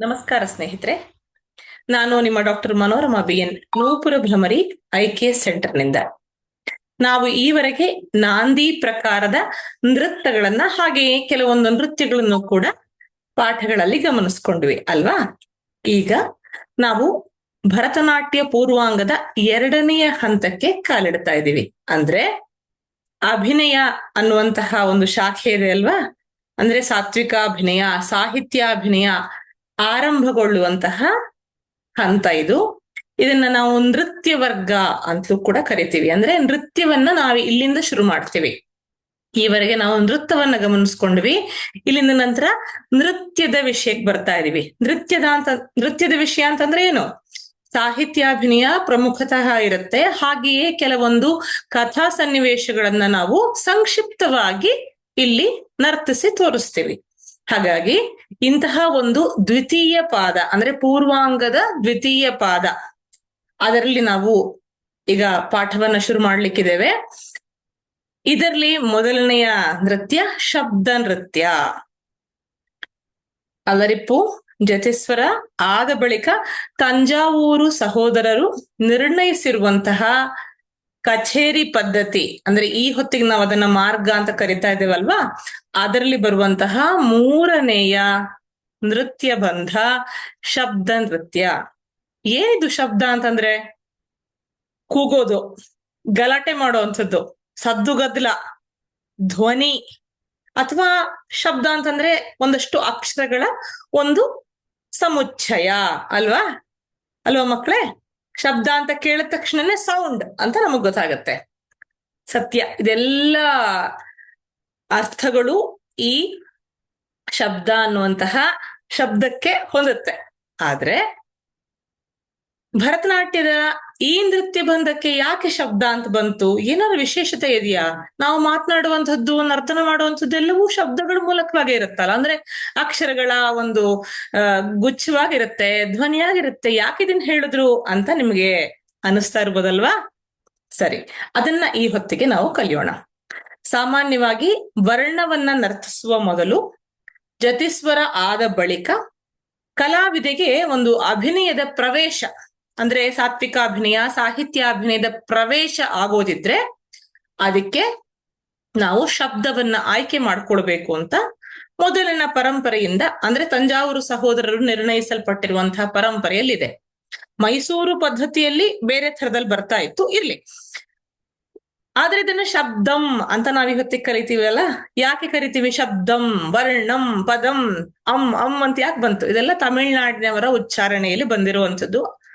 ನಮಸ್ಕಾರ ಸ್ನೇಹಿತರೆ. ನಾನು ನಿಮ್ಮ doctor Manorama B N Nupura Bhramari ಐಕೆ ಸೆಂಟರ್ನಿಂದ. ನಾವು ಈವರೆಗೆ ನಾಂದಿ ಪ್ರಕಾರದ ನೃತ್ಯಗಳನ್ನ ಹಾಗೆಯೇ ಕೆಲವೊಂದು ನೃತ್ಯಗಳನ್ನು ಕೂಡ ಪಾಠಗಳಲ್ಲಿ ಗಮನಿಸ್ಕೊಂಡ್ವಿ, ಅಲ್ವಾ? ಈಗ ನಾವು ಭರತನಾಟ್ಯ ಪೂರ್ವಾಂಗದ ಎರಡನೆಯ ಹಂತಕ್ಕೆ ಕಾಲಿಡ್ತಾ ಇದ್ದೀವಿ. ಅಂದ್ರೆ ಅಭಿನಯ ಅನ್ನುವಂತಹ ಒಂದು ಶಾಖೆ ಇದೆ, ಅಲ್ವಾ? ಅಂದ್ರೆ ಸಾತ್ವಿಕ ಅಭಿನಯ ಸಾಹಿತ್ಯಾಭಿನಯ ಆರಂಭಗೊಳ್ಳುವಂತಹ ಹಂತ ಇದು. ಇದನ್ನ ನಾವು ನೃತ್ಯ ವರ್ಗ ಅಂತಲೂ ಕೂಡ ಕರಿತೀವಿ. ಅಂದ್ರೆ ನೃತ್ಯವನ್ನ ನಾವು ಇಲ್ಲಿಂದ ಶುರು ಮಾಡ್ತೀವಿ. ಈವರೆಗೆ ನಾವು ನೃತ್ಯವನ್ನ ಗಮನಿಸ್ಕೊಂಡ್ವಿ. ಇಲ್ಲಿಂದ ನಂತರ ನೃತ್ಯದ ವಿಷಯಕ್ಕೆ ಬರ್ತಾ ಇದೀವಿ. ನೃತ್ಯದ ಅಂತ, ನೃತ್ಯದ ವಿಷಯ ಅಂತಂದ್ರೆ ಏನು? ಸಾಹಿತ್ಯಾಭಿನಯ ಪ್ರಮುಖತಃ ಇರುತ್ತೆ. ಹಾಗೆಯೇ ಕೆಲವೊಂದು ಕಥಾ ಸನ್ನಿವೇಶಗಳನ್ನ ನಾವು ಸಂಕ್ಷಿಪ್ತವಾಗಿ ಇಲ್ಲಿ ನರ್ತಿಸಿ ತೋರಿಸ್ತೀವಿ. ಹಾಗಾಗಿ ಇಂತಹ ಒಂದು ದ್ವಿತೀಯ ಪಾದ, ಅಂದ್ರೆ ಪೂರ್ವಾಂಗದ ದ್ವಿತೀಯ ಪಾದ. ಅದರಲ್ಲಿ ನಾವು ಈಗ ಪಾಠವನ್ನ ಶುರು ಮಾಡ್ಲಿಕ್ಕಿದ್ದೇವೆ. ಇದರಲ್ಲಿ ಮೊದಲನೆಯ ನೃತ್ಯ ಶಬ್ದ ನೃತ್ಯ. ಅಲರಿಪ್ಪು ಜತೇಶ್ವರ ಆದ ಬಳಿಕ ತಂಜಾವೂರು ಸಹೋದರರು ನಿರ್ಣಯಿಸಿರುವಂತಹ ಕಚೇರಿ ಪದ್ಧತಿ, ಅಂದ್ರೆ ಈ ಹೊತ್ತಿಗೆ ನಾವು ಅದನ್ನ ಮಾರ್ಗ ಅಂತ ಕರಿತಾ ಇದ್ದೇವಲ್ವಾ? ಅದರಲ್ಲಿ ಬರುವಂತಹ ಮೂರನೆಯ ನೃತ್ಯ ಬಂಧ, ಶಬ್ದ ನೃತ್ಯ. ಏನಿದು ಶಬ್ದ ಅಂತಂದ್ರೆ? ಕೂಗೋದು, ಗಲಾಟೆ ಮಾಡುವಂಥದ್ದು ಸದ್ದು ಗದ್ದಲ, ಧ್ವನಿ, ಅಥವಾ ಶಬ್ದ ಅಂತಂದ್ರೆ ಒಂದಷ್ಟು ಅಕ್ಷರಗಳ ಒಂದು ಸಮುಚ್ಚಯ, ಅಲ್ವಾ? ಅಲ್ವಾ ಮಕ್ಕಳೇ ಶಬ್ದ ಅಂತ ಕೇಳಿದ ತಕ್ಷಣನೇ ಸೌಂಡ್ ಅಂತ ನಮಗ್ ಗೊತ್ತಾಗತ್ತೆ. ಸತ್ಯ. ಇದೆಲ್ಲ ಅರ್ಥಗಳು ಈ ಶಬ್ದ ಅನ್ನುವಂತಹ ಶಬ್ದಕ್ಕೆ ಹೊಂದುತ್ತೆ. ಆದ್ರೆ ಭರತನಾಟ್ಯದ ಈ ನೃತ್ಯ ಬಂಧಕ್ಕೆ ಯಾಕೆ ಶಬ್ದ ಅಂತ ಬಂತು? ಏನಾದ್ರು ವಿಶೇಷತೆ ಇದೆಯಾ? ನಾವು ಮಾತನಾಡುವಂಥದ್ದು, ನರ್ತನ ಮಾಡುವಂಥದ್ದೆಲ್ಲವೂ ಶಬ್ದಗಳ ಮೂಲಕವಾಗಿ ಇರುತ್ತಲ್ಲ. ಅಂದ್ರೆ ಅಕ್ಷರಗಳ ಒಂದು ಗುಚ್ಛವಾಗಿರುತ್ತೆ, ಧ್ವನಿಯಾಗಿರುತ್ತೆ. ಯಾಕೆ ಇದನ್ನ ಹೇಳಿದ್ರು ಅಂತ ನಿಮ್ಗೆ ಅನಿಸ್ತಾ ಇರ್ಬೋದಲ್ವಾ? ಸರಿ, ಅದನ್ನ ಈ ಹೊತ್ತಿಗೆ ನಾವು ಕಲಿಯೋಣ. ಸಾಮಾನ್ಯವಾಗಿ ವರ್ಣವನ್ನ ನರ್ತಿಸುವ ಮೊದಲು ಜತಿಸ್ವರ ಆದ ಬಳಿಕ ಕಲಾವಿದೆಗೆ ಒಂದು ಅಭಿನಯದ ಪ್ರವೇಶ ಅಂದ್ರೆ ಸಾತ್ವಿಕ ಅಭಿನಯ, ಸಾಹಿತ್ಯ ಅಭಿನಯದ ಪ್ರವೇಶ ಆಗೋದಿದ್ರೆ ಅದಕ್ಕೆ ನಾವು ಶಬ್ದವನ್ನ ಆಯ್ಕೆ ಮಾಡ್ಕೊಳ್ಬೇಕು ಅಂತ ಮೊದಲಿನ ಪರಂಪರೆಯಿಂದ ಅಂದ್ರೆ ತಂಜಾವೂರು ಸಹೋದರರು ನಿರ್ಣಯಿಸಲ್ಪಟ್ಟಿರುವಂತಹ ಪರಂಪರೆಯಲ್ಲಿದೆ. ಮೈಸೂರು ಪದ್ಧತಿಯಲ್ಲಿ ಬೇರೆ ಥರದಲ್ಲಿ ಬರ್ತಾ ಇತ್ತು, ಇರ್ಲಿ. ಆದ್ರೆ ಇದನ್ನ ಶಬ್ದಂ ಅಂತ ನಾವ್ ಇವತ್ತಿಗೆ ಕರಿತೀವಲ್ಲ? ಯಾಕೆ ಕರಿತೀವಿ? ಶಬ್ದಂ, ವರ್ಣಂ, ಪದಂ, ಅಂ ಅಂ ಅಂತ ಯಾಕೆ ಬಂತು? ಇದೆಲ್ಲ ತಮಿಳ್ನಾಡಿನವರ ಉಚ್ಚಾರಣೆಯಲ್ಲಿ ಬಂದಿರುವಂತದ್ದು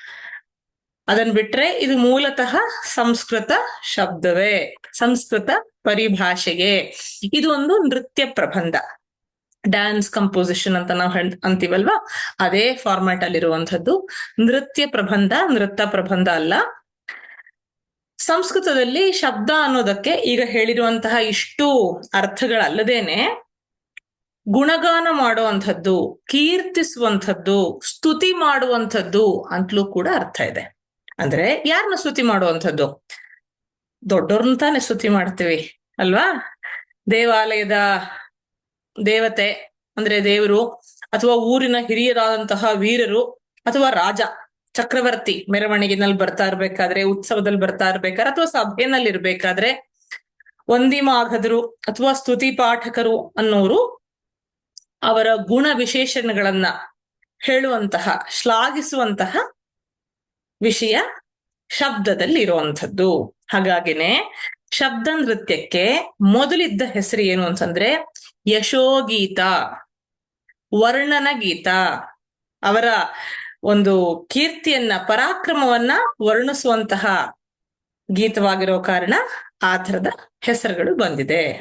ಅದನ್ ಬಿಟ್ರೆ ಇದು ಮೂಲತಃ ಸಂಸ್ಕೃತ ಶಬ್ದವೇ, ಸಂಸ್ಕೃತ ಪರಿಭಾಷೆಗೆ. ಇದು ಒಂದು ನೃತ್ಯ ಪ್ರಬಂಧ. ಡ್ಯಾನ್ಸ್ ಕಂಪೋಸಿಷನ್ ಅಂತ ನಾವು ಹೇಳ್, ಅಂತೀವಲ್ವಾ? ಅದೇ ಫಾರ್ಮ್ಯಾಟ್ ಅಲ್ಲಿರುವಂತದ್ದು ನೃತ್ಯ ಪ್ರಬಂಧ ನೃತ್ಯ ಪ್ರಬಂಧ ಅಲ್ಲ. ಸಂಸ್ಕೃತದಲ್ಲಿ ಶಬ್ದ ಅನ್ನೋದಕ್ಕೆ ಈಗ ಹೇಳಿರುವಂತಹ ಇಷ್ಟು ಅರ್ಥಗಳಲ್ಲದೇನೆ ಗುಣಗಾನ ಮಾಡುವಂಥದ್ದು, ಕೀರ್ತಿಸುವಂಥದ್ದು, ಸ್ತುತಿ ಮಾಡುವಂಥದ್ದು ಅಂತಲೂ ಕೂಡ ಅರ್ಥ ಇದೆ. ಅಂದ್ರೆ ಯಾರನ್ನ ಸ್ತುತಿ ಮಾಡುವಂಥದ್ದು? ದೊಡ್ಡವ್ರನ್ನ ತಾನೇ ಸ್ತುತಿ ಮಾಡ್ತೀವಿ, ಅಲ್ವಾ? ದೇವಾಲಯದ ದೇವತೆ, ಅಂದ್ರೆ ದೇವರು, ಅಥವಾ ಊರಿನ ಹಿರಿಯರಾದಂತಹ ವೀರರು, ಅಥವಾ ರಾಜ, ಚಕ್ರವರ್ತಿ ಮೆರವಣಿಗೆನಲ್ಲಿ ಬರ್ತಾ ಇರ್ಬೇಕಾದ್ರೆ, ಉತ್ಸವದಲ್ಲಿ ಬರ್ತಾ ಇರ್ಬೇಕಾದ್ರೆ, ಅಥವಾ ಸಭೆನಲ್ಲಿ ಇರ್ಬೇಕಾದ್ರೆ ವಂದಿಮಾಗದರು ಅಥವಾ ಸ್ತುತಿ ಪಾಠಕರು ಅನ್ನೋರು ಅವರ ಗುಣ ವಿಶೇಷಣಗಳನ್ನ ಹೇಳುವಂತಹ, ಶ್ಲಾಘಿಸುವಂತಹ ವಿಷಯ ಶಬ್ದದಲ್ಲಿ ಇರುವಂಥದ್ದು ಹಾಗಾಗಿನೇ ಶಬ್ದ ನೃತ್ಯಕ್ಕೆ ಮೊದಲಿದ್ದ ಹೆಸರು ಏನು ಅಂತಂದ್ರೆ ಯಶೋಗೀತ, ವರ್ಣನ ಗೀತ. ಅವರ ಒಂದು ಕೀರ್ತಿಯನ್ನ, ಪರಾಕ್ರಮವನ್ನ ವರ್ಣಿಸುವಂತಹ ಗೀತವಾಗಿರೋ ಕಾರಣ ಆ ಥರದ ಹೆಸರುಗಳು ಬಂದಿದೆ.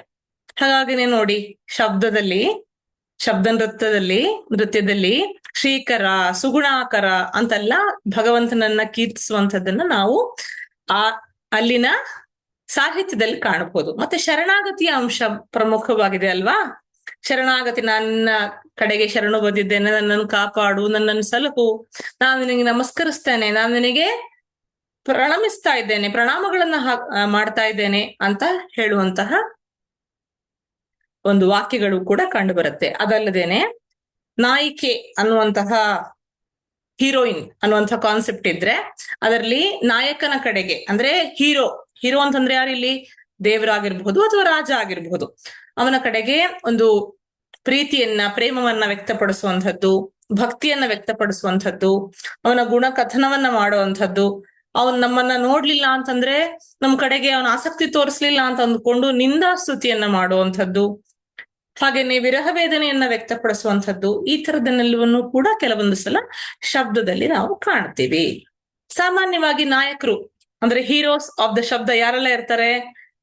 ಹಾಗಾಗಿನೇ ನೋಡಿ, ಶಬ್ದದಲ್ಲಿ ಶಬ್ದ ನೃತ್ಯದಲ್ಲಿ ನೃತ್ಯದಲ್ಲಿ ಶ್ರೀಕರ, ಸುಗುಣಾಕರ ಅಂತೆಲ್ಲ ಭಗವಂತನನ್ನ ಕೀರ್ತಿಸುವಂಥದ್ದನ್ನ ನಾವು ಆ ಅಲ್ಲಿನ ಸಾಹಿತ್ಯದಲ್ಲಿ ಕಾಣಬಹುದು. ಮತ್ತೆ ಶರಣಾಗತಿಯ ಅಂಶ ಪ್ರಮುಖವಾಗಿದೆ ಅಲ್ವಾ? ಶರಣಾಗತಿ ನನ್ನ ಕಡೆಗೆ ಶರಣು ಬಂದಿದ್ದೇನೆ ನನ್ನನ್ನು ಕಾಪಾಡು, ನನ್ನನ್ನು ಸಲಹು ನಾನು ನಿನಗೆ ನಮಸ್ಕರಿಸ್ತೇನೆ, ನಾನು ನಿನಗೆ ಪ್ರಣಮಿಸ್ತಾ ಇದ್ದೇನೆ, ಪ್ರಣಾಮಗಳನ್ನ ಮಾಡ್ತಾ ಇದ್ದೇನೆ ಅಂತ ಹೇಳುವಂತಹ ಒಂದು ವಾಕ್ಯಗಳು ಕೂಡ ಕಂಡು ಬರುತ್ತೆ ಅದಲ್ಲದೇನೆ ನಾಯಿಕೆ ಅನ್ನುವಂತಹ ಹೀರೋಯಿನ್ ಅನ್ನುವಂತಹ ಕಾನ್ಸೆಪ್ಟ್ ಇದ್ರೆ ಅದರಲ್ಲಿ ನಾಯಕನ ಕಡೆಗೆ, ಅಂದ್ರೆ ಹೀರೋ ಹೀರೋ ಅಂತಂದ್ರೆ ಯಾರು ಇಲ್ಲಿ ದೇವರಾಗಿರ್ಬಹುದು ಅಥವಾ ರಾಜ ಆಗಿರ್ಬಹುದು. ಅವನ ಕಡೆಗೆ ಒಂದು ಪ್ರೀತಿಯನ್ನ, ಪ್ರೇಮವನ್ನ ವ್ಯಕ್ತಪಡಿಸುವಂಥದ್ದು, ಭಕ್ತಿಯನ್ನ ವ್ಯಕ್ತಪಡಿಸುವಂಥದ್ದು, ಅವನ ಗುಣ ಕಥನವನ್ನ ಮಾಡುವಂಥದ್ದು, ಅವನ್ ನಮ್ಮನ್ನ ನೋಡ್ಲಿಲ್ಲ ಅಂತಂದ್ರೆ ನಮ್ ಕಡೆಗೆ ಅವನ ಆಸಕ್ತಿ ತೋರಿಸ್ಲಿಲ್ಲ ಅಂತ ಅಂದ್ಕೊಂಡು ನಿಂದಾಸ್ತುತಿಯನ್ನ ಮಾಡುವಂಥದ್ದು. ಹಾಗೇನೆ ವಿರಹ ವೇದನೆಯನ್ನ ವ್ಯಕ್ತಪಡಿಸುವಂಥದ್ದು ಈ ತರದನ್ನೆಲ್ಲವನ್ನು ಕೂಡ ಕೆಲವೊಂದು ಸಲ ಶಬ್ದದಲ್ಲಿ ನಾವು ಕಾಣ್ತೀವಿ. ಸಾಮಾನ್ಯವಾಗಿ ನಾಯಕರು, ಅಂದ್ರೆ ಹೀರೋಸ್ ಆಫ್ ದ ಶಬ್ದ ಯಾರೆಲ್ಲ ಇರ್ತಾರೆ?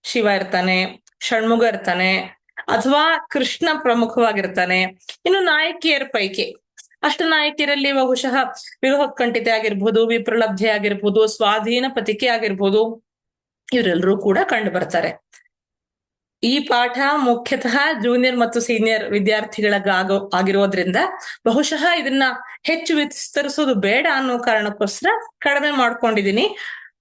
ಶಿವ ಇರ್ತಾನೆ, ಷಣ್ಮುಗ ಇರ್ತಾನೆ, ಅಥವಾ ಕೃಷ್ಣ ಪ್ರಮುಖವಾಗಿರ್ತಾನೆ, ಇನ್ನು ನಾಯಕಿಯರ ಪೈಕಿ. ಅಷ್ಟ ನಾಯಕಿಯರಲ್ಲಿ ಬಹುಶಃ ವಿರೋಹೋತ್ಕಂಠಿತೆ ಆಗಿರ್ಬೋದು, ವಿಪ್ರಲಬ್ಧಿ ಆಗಿರ್ಬೋದು ಸ್ವಾಧೀನ ಪತಿಕೆ ಆಗಿರ್ಬೋದು, ಇವರೆಲ್ಲರೂ ಕೂಡ ಕಂಡು ಬರ್ತಾರೆ. ಈ ಪಾಠ ಮುಖ್ಯತಃ ಜೂನಿಯರ್ ಮತ್ತು ಸೀನಿಯರ್ ವಿದ್ಯಾರ್ಥಿಗಳಿಗಾಗೋ ಆಗಿರೋದ್ರಿಂದ ಬಹುಶಃ ಇದನ್ನ ಹೆಚ್ಚು ವಿಸ್ತರಿಸೋದು ಬೇಡ ಅನ್ನೋ ಕಾರಣಕ್ಕೋಸ್ಕರ ಕಡಿಮೆ ಮಾಡ್ಕೊಂಡಿದ್ದೀನಿ.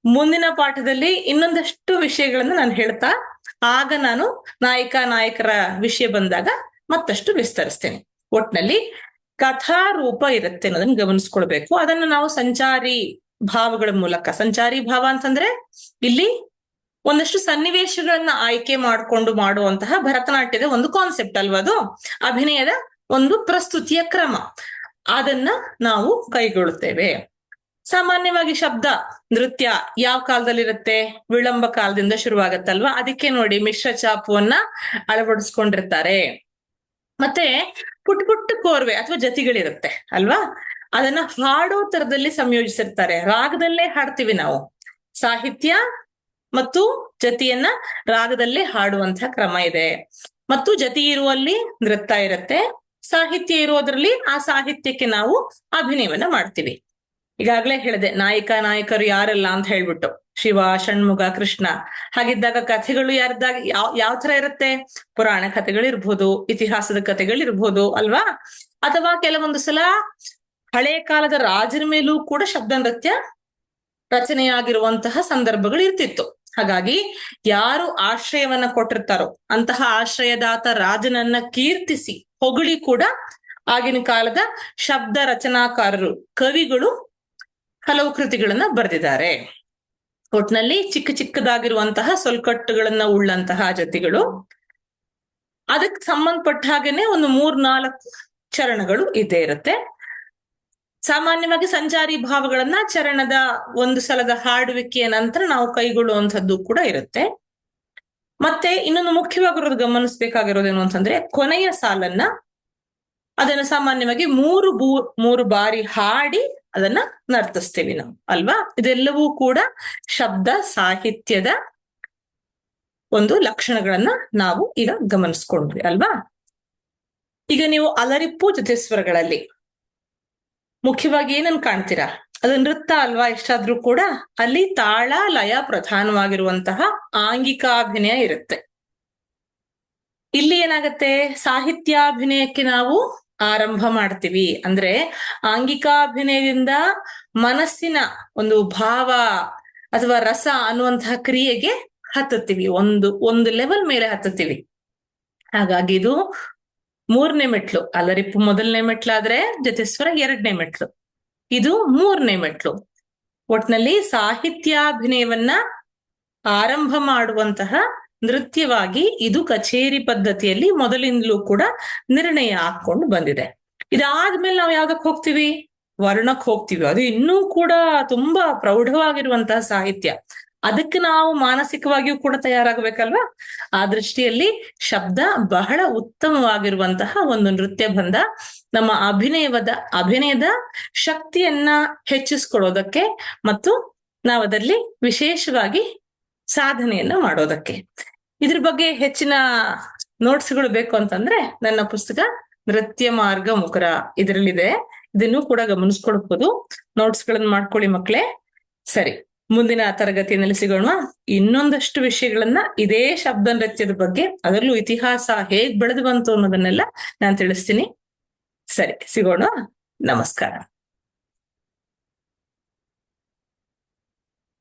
ಮುಂದಿನ ಪಾಠದಲ್ಲಿ ಇನ್ನೊಂದಷ್ಟು ವಿಷಯಗಳನ್ನ ನಾನು ಹೇಳ್ತಾ, ಆಗ ನಾನು ನಾಯಕ ನಾಯಕರ ವಿಷಯ ಬಂದಾಗ ಮತ್ತಷ್ಟು ವಿಸ್ತರಿಸ್ತೇನೆ. ಒಟ್ನಲ್ಲಿ ಕಥಾರೂಪ ಇರುತ್ತೆ ಅನ್ನೋದನ್ನ ಗಮನಿಸ್ಕೊಳ್ಬೇಕು. ಅದನ್ನ ನಾವು ಸಂಚಾರಿ ಭಾವಗಳ ಮೂಲಕ, ಸಂಚಾರಿ ಭಾವ ಅಂತಂದ್ರೆ ಇಲ್ಲಿ ಒಂದಷ್ಟು ಸನ್ನಿವೇಶಗಳನ್ನ ಆಯ್ಕೆ ಮಾಡಿಕೊಂಡು ಮಾಡುವಂತಹ ಭರತನಾಟ್ಯದ ಒಂದು ಕಾನ್ಸೆಪ್ಟ್ ಅಲ್ವಾ ಅದು? ಅಭಿನಯದ ಒಂದು ಪ್ರಸ್ತುತಿಯ ಕ್ರಮ. ಅದನ್ನ ನಾವು ಕೈಗೊಳ್ಳುತ್ತೇವೆ. ಸಾಮಾನ್ಯವಾಗಿ ಶಬ್ದ, ನೃತ್ಯ ಯಾವ ಕಾಲದಲ್ಲಿರುತ್ತೆ? ವಿಳಂಬ ಕಾಲದಿಂದ ಶುರುವಾಗತ್ತಲ್ವಾ? ಅದಕ್ಕೆ ನೋಡಿ ಮಿಶ್ರ ಚಾಪುವನ್ನ ಅಳವಡಿಸ್ಕೊಂಡಿರ್ತಾರೆ. ಮತ್ತೆ ಪುಟ್ ಪುಟ್ಟ ಕೋರ್ವೆ ಅಥವಾ ಜತಿಗಳಿರುತ್ತೆ ಅಲ್ವಾ? ಅದನ್ನ ಹಾಡೋ ತರದಲ್ಲಿ ಸಂಯೋಜಿಸಿರ್ತಾರೆ. ರಾಗದಲ್ಲೇ ಹಾಡ್ತೀವಿ ನಾವು. ಸಾಹಿತ್ಯ ಮತ್ತು ಜತಿಯನ್ನ ರಾಗದಲ್ಲೇ ಹಾಡುವಂತಹ ಕ್ರಮ ಇದೆ. ಮತ್ತು ಜತಿ ಇರುವಲ್ಲಿ ನೃತ್ಯ ಇರುತ್ತೆ. ಸಾಹಿತ್ಯ ಇರೋದ್ರಲ್ಲಿ ಆ ಸಾಹಿತ್ಯಕ್ಕೆ ನಾವು ಅಭಿನಯವನ್ನ ಮಾಡ್ತೀವಿ. ಈಗಾಗಲೇ ಹೇಳಿದೆ, ನಾಯಕ, ನಾಯಕರು ಯಾರಲ್ಲ ಅಂತ ಹೇಳ್ಬಿಟ್ಟು, ಶಿವ ಷಣ್ಮುಗ ಕೃಷ್ಣ, ಹಾಗಿದ್ದಾಗ ಕಥೆಗಳು ಯಾರ್ದಾಗ, ಯಾವ ಯಾವ ತರ ಇರುತ್ತೆ? ಪುರಾಣ ಕಥೆಗಳಿರ್ಬೋದು, ಇತಿಹಾಸದ ಕಥೆಗಳಿರ್ಬೋದು ಅಲ್ವಾ? ಅಥವಾ ಕೆಲವೊಂದು ಸಲ ಹಳೆ ಕಾಲದ ರಾಜರ ಮೇಲೂ ಕೂಡ ಶಬ್ದ ನೃತ್ಯ ರಚನೆಯಾಗಿರುವಂತಹ ಸಂದರ್ಭಗಳು ಇರ್ತಿತ್ತು. ಹಾಗಾಗಿ ಯಾರು ಆಶ್ರಯವನ್ನ ಕೊಟ್ಟಿರ್ತಾರೋ ಅಂತಹ ಆಶ್ರಯದಾತ ರಾಜನನ್ನ ಕೀರ್ತಿಸಿ ಹೊಗಳಿ ಕೂಡ ಆಗಿನ ಕಾಲದ ಶಬ್ದ ರಚನಾಕಾರರು, ಕವಿಗಳು ಹಲವು ಕೃತಿಗಳನ್ನ ಬರೆದಿದ್ದಾರೆ. ಒಟ್ನಲ್ಲಿ ಚಿಕ್ಕ ಚಿಕ್ಕದಾಗಿರುವಂತಹ ಸೊಲ್ಕಟ್ಟುಗಳನ್ನ ಉಳ್ಳಂತಹ ಜತಿಗಳು. ಅದಕ್ಕೆ ಸಂಬಂಧಪಟ್ಟ ಹಾಗೇನೆ ಒಂದು ಮೂರ್ನಾಲ್ಕು ಚರಣಗಳು ಇದ್ದೇ ಇರುತ್ತೆ. ಸಾಮಾನ್ಯವಾಗಿ ಸಂಚಾರಿ ಭಾವಗಳನ್ನ ಚರಣದ ಒಂದು ಸಲದ ಹಾಡುವಿಕೆಯ ನಂತರ ನಾವು ಕೈಗೊಳ್ಳುವಂಥದ್ದು ಕೂಡ ಇರುತ್ತೆ. ಮತ್ತೆ ಇನ್ನೊಂದು ಮುಖ್ಯವಾಗಿರೋದು ಗಮನಿಸ್ಬೇಕಾಗಿರೋದೇನು ಅಂತಂದ್ರೆ ಕೊನೆಯ ಸಾಲನ್ನ ಅದನ್ನ ಸಾಮಾನ್ಯವಾಗಿ ಮೂರು ಬೂ ಮೂರು ಬಾರಿ ಹಾಡಿ ಅದನ್ನ ನರ್ತಿಸ್ತೀವಿ ನಾವು, ಅಲ್ವಾ? ಇದೆಲ್ಲವೂ ಕೂಡ ಶಬ್ದ, ಸಾಹಿತ್ಯದ ಒಂದು ಲಕ್ಷಣಗಳನ್ನ ನಾವು ಈಗ ಗಮನಿಸ್ಕೊಂಡ್ವಿ, ಅಲ್ವಾ? ಈಗ ನೀವು ಅಲರಿಪ್ಪು ಜೊತೆ ಸ್ವರಗಳಲ್ಲಿ ಮುಖ್ಯವಾಗಿ ಏನನ್ ಕಾಣ್ತೀರಾ? ಅದು ನೃತ್ಯ ಅಲ್ವಾ ಎಷ್ಟಾದ್ರೂ ಕೂಡ ಅಲ್ಲಿ ತಾಳ, ಲಯ ಪ್ರಧಾನವಾಗಿರುವಂತಹ ಆಂಗಿಕಾಭಿನಯ ಇರುತ್ತೆ. ಇಲ್ಲಿ ಏನಾಗತ್ತೆ? ಸಾಹಿತ್ಯಾಭಿನಯಕ್ಕೆ ನಾವು ಆರಂಭ ಮಾಡ್ತೀವಿ. ಅಂದ್ರೆ ಆಂಗಿಕಾಭಿನಯದಿಂದ ಮನಸ್ಸಿನ ಒಂದು ಭಾವ ಅಥವಾ ರಸ ಅನ್ನುವಂತಹ ಕ್ರಿಯೆಗೆ ಹತ್ತುತ್ತೀವಿ. ಒಂದು ಒಂದು ಲೆವೆಲ್ ಮೇಲೆ ಹತ್ತುತ್ತೀವಿ. ಹಾಗಾಗಿ ಇದು ಮೂರನೇ ಮೆಟ್ಲು ಅಲರಿಪ್ಪು ಮೊದಲನೇ ಮೆಟ್ಲಾದ್ರೆ ಜೊತೆ ಸ್ವರ ಎರಡನೇ ಮೆಟ್ಲು. ಇದು ಮೂರನೇ ಮೆಟ್ಲು. ಒಟ್ನಲ್ಲಿ ಸಾಹಿತ್ಯಾಭಿನಯವನ್ನ ಆರಂಭ ಮಾಡುವಂತಹ ನೃತ್ಯವಾಗಿ ಇದು ಕಚೇರಿ ಪದ್ಧತಿಯಲ್ಲಿ ಮೊದಲಿಂದಲೂ ಕೂಡ ನಿರ್ಣಯ ಹಾಕೊಂಡು ಬಂದಿದೆ. ಇದಾದ್ಮೇಲೆ ನಾವು ಯಾವ್ದಕ್ಕೆ ಹೋಗ್ತೀವಿ? ವರ್ಣಕ್ ಹೋಗ್ತೀವಿ. ಅದು ಇನ್ನೂ ಕೂಡ ತುಂಬಾ ಪ್ರೌಢವಾಗಿರುವಂತಹ ಸಾಹಿತ್ಯ. ಅದಕ್ಕೆ ನಾವು ಮಾನಸಿಕವಾಗಿಯೂ ಕೂಡ ತಯಾರಾಗಬೇಕಲ್ವಾ? ಆ ದೃಷ್ಟಿಯಲ್ಲಿ ಶಬ್ದ ಬಹಳ ಉತ್ತಮವಾಗಿರುವಂತಹ ಒಂದು ನೃತ್ಯ ಬಂದ ನಮ್ಮ ಅಭಿನಯದ ಅಭಿನಯದ ಶಕ್ತಿಯನ್ನ ಹೆಚ್ಚಿಸ್ಕೊಳ್ಳೋದಕ್ಕೆ ಮತ್ತು ನಾವು ಅದರಲ್ಲಿ ವಿಶೇಷವಾಗಿ ಸಾಧನೆಯನ್ನ ಮಾಡೋದಕ್ಕೆ. ಇದ್ರ ಬಗ್ಗೆ ಹೆಚ್ಚಿನ ನೋಟ್ಸ್ಗಳು ಬೇಕು ಅಂತಂದ್ರೆ ನನ್ನ ಪುಸ್ತಕ ನೃತ್ಯ ಮಾರ್ಗ ಮುಖರ ಇದರಲ್ಲಿದೆ. ಇದನ್ನು ಕೂಡ ಗಮನಿಸ್ಕೊಳ್ಬಹುದು ನೋಟ್ಸ್ ಗಳನ್ನ ಮಾಡ್ಕೊಳ್ಳಿ ಮಕ್ಕಳೇ ಸರಿ. ಮುಂದಿನ ತರಗತಿಯಲ್ಲಿ ಸಿಗೋಣ. ಇನ್ನೊಂದಷ್ಟು ವಿಷಯಗಳನ್ನ ಇದೇ ಶಬ್ದ ನೃತ್ಯದ ಬಗ್ಗೆ, ಅದರಲ್ಲೂ ಇತಿಹಾಸ ಹೇಗ್ ಬೆಳೆದು ಬಂತು ಅನ್ನೋದನ್ನೆಲ್ಲ ನಾನು ತಿಳಿಸ್ತೀನಿ. ಸರಿ, ಸಿಗೋಣ. ನಮಸ್ಕಾರ.